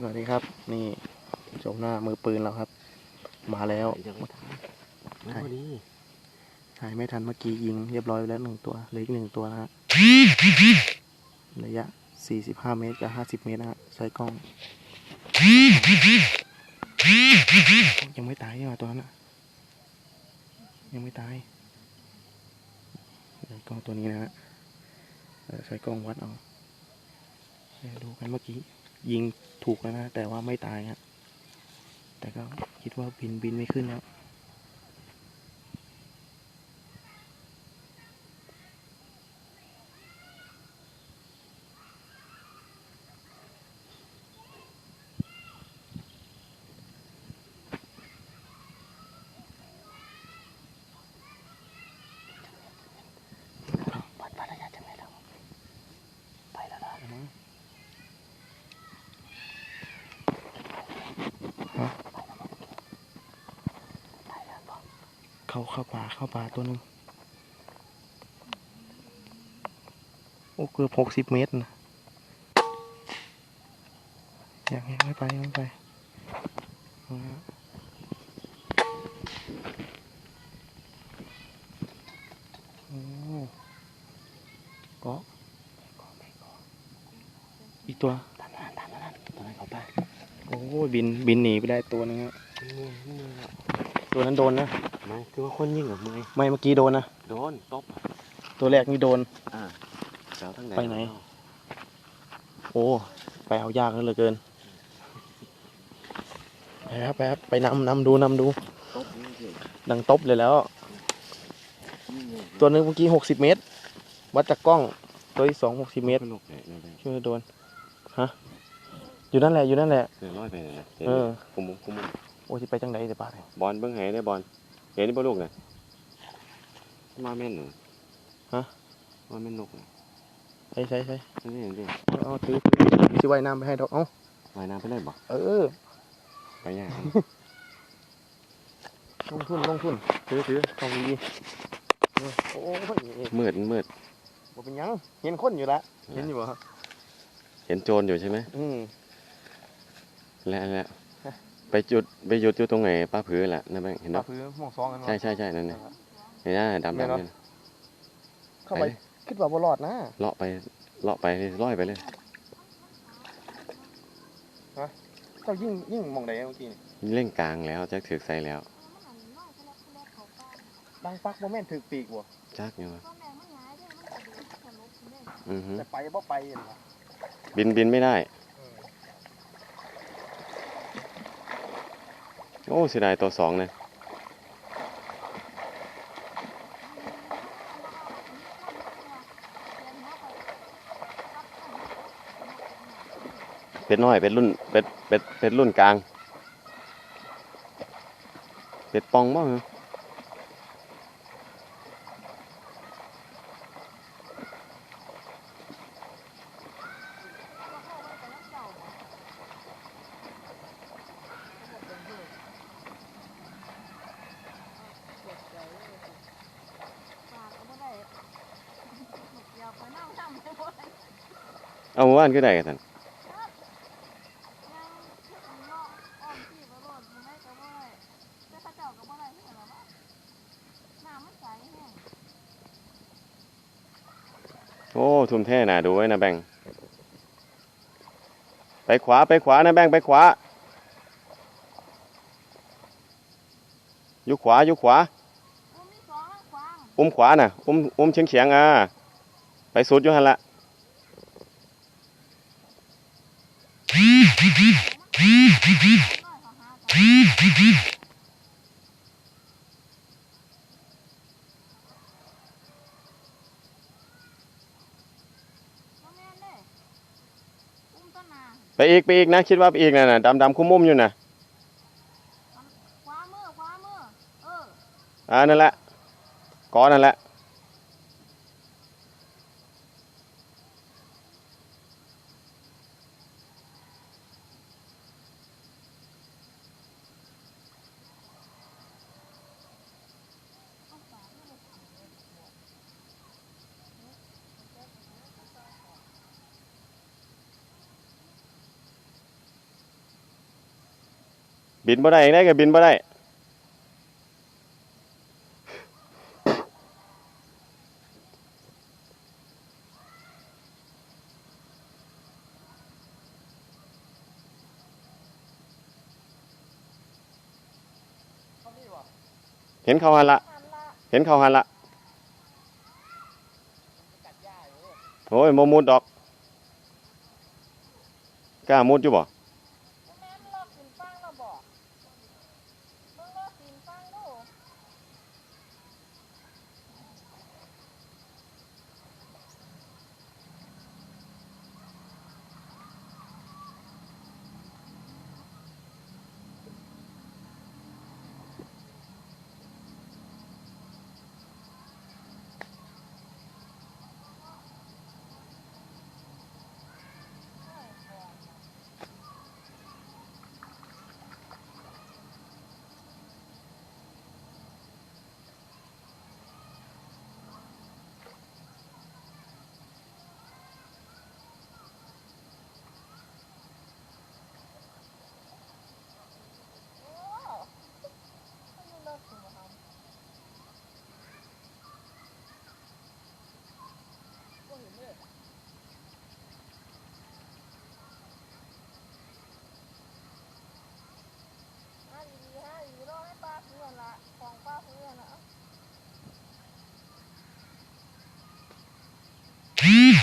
สวัสดีครับ นี่โฉมหน้ามือปืนเราครับ มาแล้วยังไม่ทันมาพอดีถ่ายไม่ทันเมื่อกี้ยิงเรียบร้อยไปแล้วหนึ่งตัวเหลืออีกหนึ่งตัวนะฮะระยะ 45 เมตรกับ 50 เมตรนะฮะใช้กล้อง ยังไม่ตายนี่หว่าตัวนั้นนะยังไม่ตายใช้กล้องตัวนี้นะฮะเออใช้กล้องวัดเอาเดี๋ยวดูกันเมื่อกี้ ยิงถูกแล้วนะ แต่ว่าไม่ตายฮะแต่ก็คิดว่าบินบินไม่ขึ้นแล้ว ปัดปัดระยะจังเลยเราไปแล้วนะ เข้าเข้าป่าเข้าป่าตัวหนึงโอ้เกือบหกสิบเมตรนะยังยังไม่ไปยังไม่ไปเอาละโอ้เกาะอีกตัวตามนั้นตามนั้นตามนั้นเขาไปโอ้ยบินบินหนีไปได้ตัวหนึงอะมือมือ ตัวนั้นโดนนะไม่คือว่าคนยิงกับมือไม่เมื่อกี้โดนนะ โดนตบตัวแรกนี่โดน อ่าเจ้าทั้งไปไหน โอ้ ไปเอายากเหลือเกินไปครับไปครับไปนำนำดูนำดู ตบนี่สิดังตบเลยแล้วยิงเลยตัวหนึงเมื่อกี้หกสิบเมตร วัดจากกล้อง ตัวที่สองหกสิบเมตรนกเนี่ยเนี่ยเนี่ยช่วยโดน ฮะ อยู่นั่นแหละอยู่นั่นแหละเดินลอยไปเลยนะเออ คุมมุมคุมมุม โอ้สิไปจังไดเดี๋ยวป้าเนี่ยบอลเบิ้งไหได้บอลเห็นนี่บ่ลูกน่ะมาแม่นหนูฮะมาแม่นนกน่ะใช่ใช่ใช่นี่เห็นดิเอาเอาถือถือสิว่ายน้ำไปให้ดอกเอ้าว่ายน้ำไปเลยบ่เออไปย่างลงทุนลงทุนถือถือของดีเออโอ้ยมืดมืดบ่เป็นหยังเห็นคนอยู่ละเห็นอยู่เหรอเห็นโจรอยู่ใช่ไหมอืมและและฮะ ไปจุดไปหยุดอยู่ตรงไหนป้าผือแหละนะแบงค์เห็นปลาเนาะพื้นหมองซองกันใช่ใช่ใช่นั่นน่ะเห็นหน้าดำแม่นดำเนาะเนี่ยเข้าไปคิดว่าบ่รอดนะ เลาะไปเลาะไปร้อยไปเลยเจ้ายิ่งยิ่งมองใดเมื่อกี้นี่เล่นกลางแล้วจักถือใส่แล้วดังฟักบ่แม่นถึกปีกบ่จักอยู่วะอือฮึแต่ไปบ่ไปนั่นล่ะบินบินไม่ได้ โอ้เสียดายตัวสองนะเป็ดน้อยเป็ดรุ่นเป็ดเป็ดเป็ดรุ่นกลาง เป็ดปองบ้างเห เอาหมู่บ้านก็ได้กันท่านโอ้ทุ่มเทน่ะดูไว้นะแบงค์ไปขวาไปขวานะแบงค์ไปขวาอยู่ขวาอยู่ขวา อุ้มขวาน่ะ อุ้มอุ้มเฉียงเฉียงๆอะไปสุดอยู่หันละ ไปอีกไปอีกนะ คิดว่าไปอีกน่ะน่ะดำดำคุ้มมุมอยู่น่ะขวามือขวามือเอออ่านั่นแหละก้อนนั่นแหละ บินบ่ได้ยังได้ก็บินบ่ได้เห็นเขาหันละหันละ เห็นเขาหันละ โอ้ยโมมุดดอก กล้ามุดอยู่บ่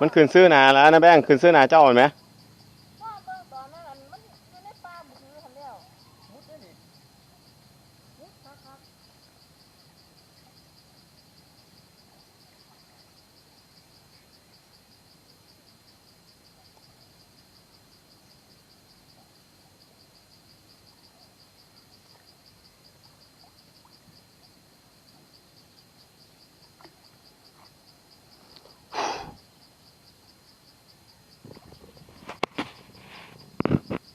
มันขึ้นซื้อหนาแล้วนะแบงค์ขึ้นซื้อหนาเจ้าเห็นไหม